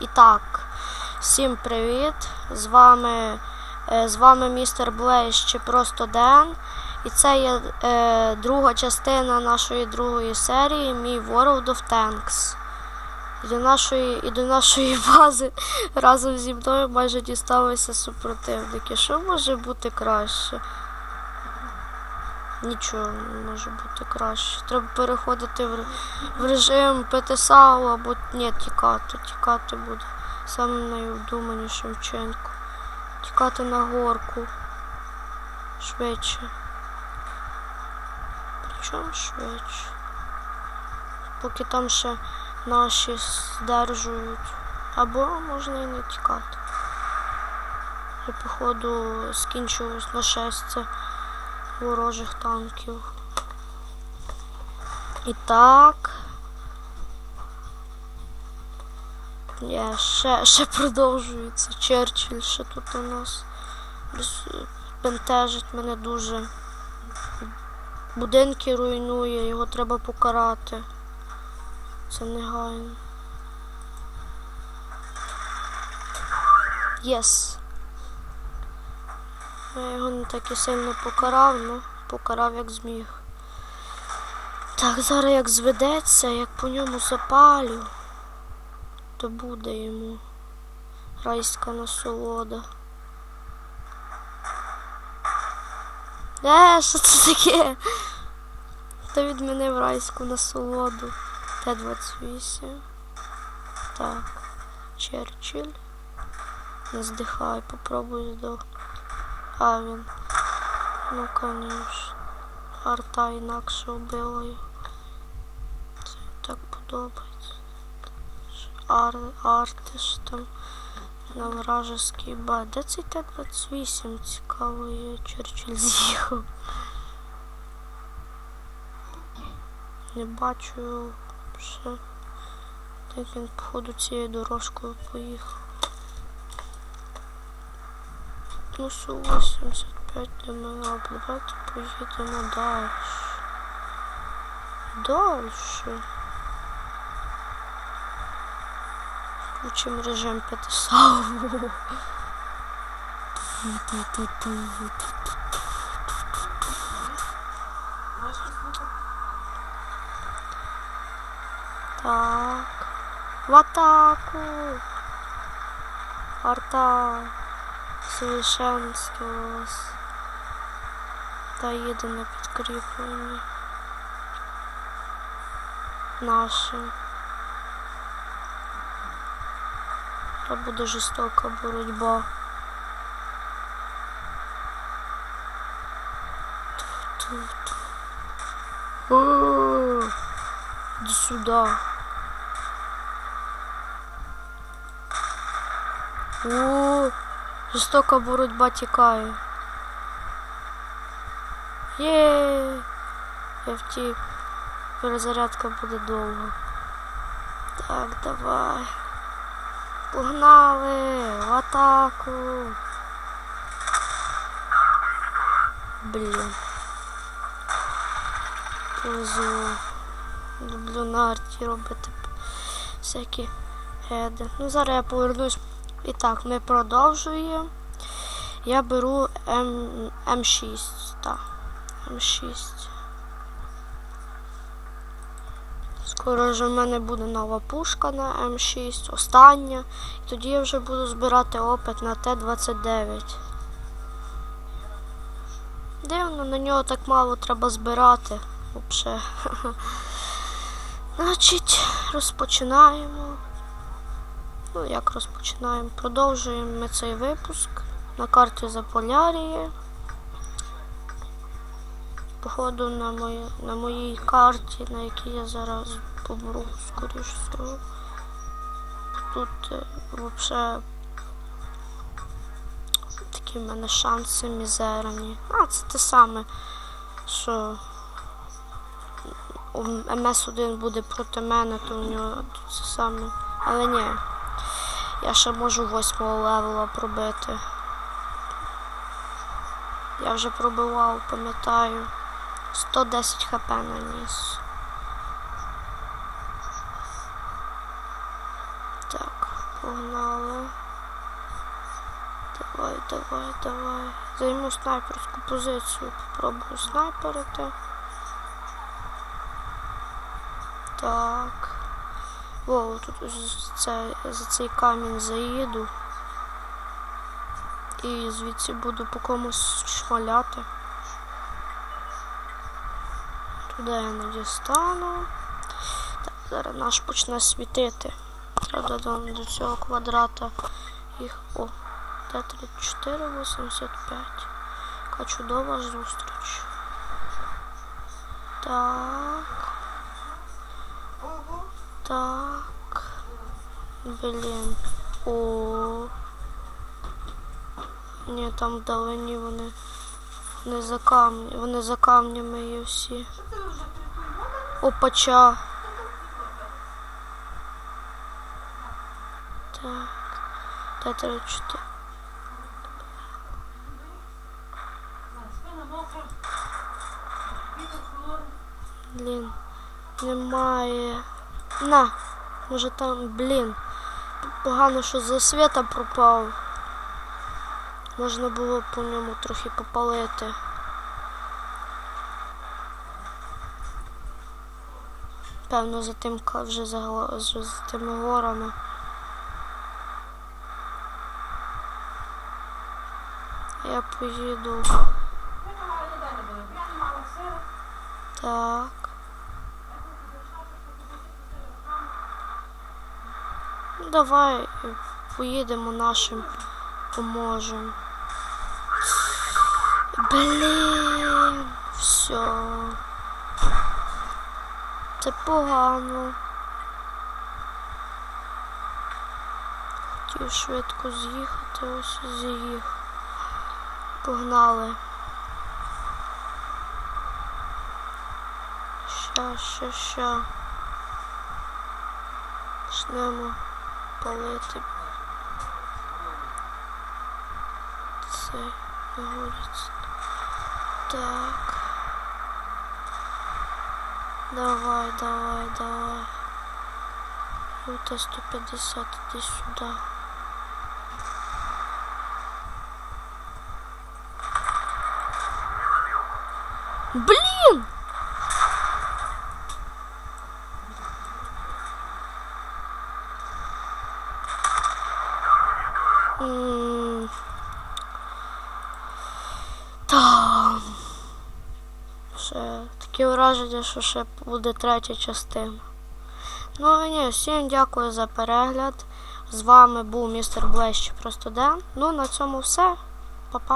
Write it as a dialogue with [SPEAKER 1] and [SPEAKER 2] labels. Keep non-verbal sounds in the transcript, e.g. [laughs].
[SPEAKER 1] І так, всім привіт! З вами, е, з вами містер Блейз чи просто Ден. І це є е, друга частина нашої другої серії Мій World of Tanks. І до нашої, і до нашої [laughs] бази разом зі мною майже дісталися супротивники. Що може бути краще? Нічого не може бути краще. Треба переходити в, режим ПТСАУ або ні, тікати. Тікати буде самим найвдуманішим вчинком. Тікати на горку. Швидше. Причому швидше. Поки там ще наші здержують. Або можна і не тікати. Я походу скінчилось нашестя ворожих танків. І так. Є, ще, ще продовжується. Черчилль ще тут у нас бентежить мене дуже. Будинки руйнує, його треба покарати. Це негайно. Єс. Я його не так і сильно покарав, ну покарав як зміг. Так, зараз як зведеться, як по ньому запалю, то буде йому райська насолода. Е, що це таке? Хто відмінив райську насолоду? Т-28. Так. Черчилль. Не здихай, попробуй здох. А він. Ну, конечно. Арта інакше вбила його. Так подобається. Ар, артиш там на вражеський бай. Де цей Т-28? Цікаво, є Черчилль з'їхав. Не бачу його ще. Так він, походу, цією дорожкою поїхав. Ну, Су 85 ДМА, давайте поїдемо далі. Дальше. Включимо режим ПТСАУ. Так. В атаку. Арта совершенствовалась. Та їде на підкріплення. Нашим. Та буде жорстока боротьба. Иди сюда. О, жорстока боротьба тікає. Є. Я. Перезарядка буде довго. Так, давай. Погнали в атаку. Блін. Повезло. Люблю на арті робити всякі геди. Ну, зараз я повернусь. І так, ми продовжуємо. Я беру М, М6. Так, М6. Скоро вже в мене буде нова пушка на М6, остання. І тоді я вже буду збирати опит на Т-29. Дивно, на нього так мало треба збирати. Взагалі. [laughs] Значить, розпочинаємо. Ну, як розпочинаємо? Продовжуємо ми цей випуск на карті Заполярії. Походу на моїй, на моїй карті, на якій я зараз помру, скоріш всього. Тут е, взагалі такі в мене шанси мізерні. А, це те саме, що МС-1 буде проти мене, то у нього це саме. Але ні. Я ще можу восьмого левела пробити. Я вже пробивав, пам'ятаю. 110 хп наніс. Так, Погнали. Давай, давай, давай. Займу снайперську позицію. Попробую снайперити. Так. О, тут це, за цей камінь заїду. І звідси буду по комусь шмаляти. Туди я не дістану. Так, зараз наш почне світити. Правда, до, до цього квадрата їх. О, Т-34, 85. Яка чудова зустріч. Так. Так. Блін. О. Ні, там вдалині вони не за камні. Вони за камнями є всі. Опача. Так. Т-34. Блін. Немає. На. Може там, блін. Погано, що за світа пропав. Можна було по ньому трохи попалити. Певно, за тим вже за, за за тими горами. Я поїду. Так. Давай поїдемо нашим, поможемо. Блін, все. Це погано. Хотів швидко з'їхати, ось з'їхав. Погнали. Ща, ща, ща. Почнемо палити. Це вулиця. Так. Давай, давай, давай. Рута 150, иди сюда. Блин! Там. Ще таке враження, що ще буде третя частина. Ну ні, всім дякую за перегляд. З вами був містер Блещ Просто. Ну, на цьому все. Па-па.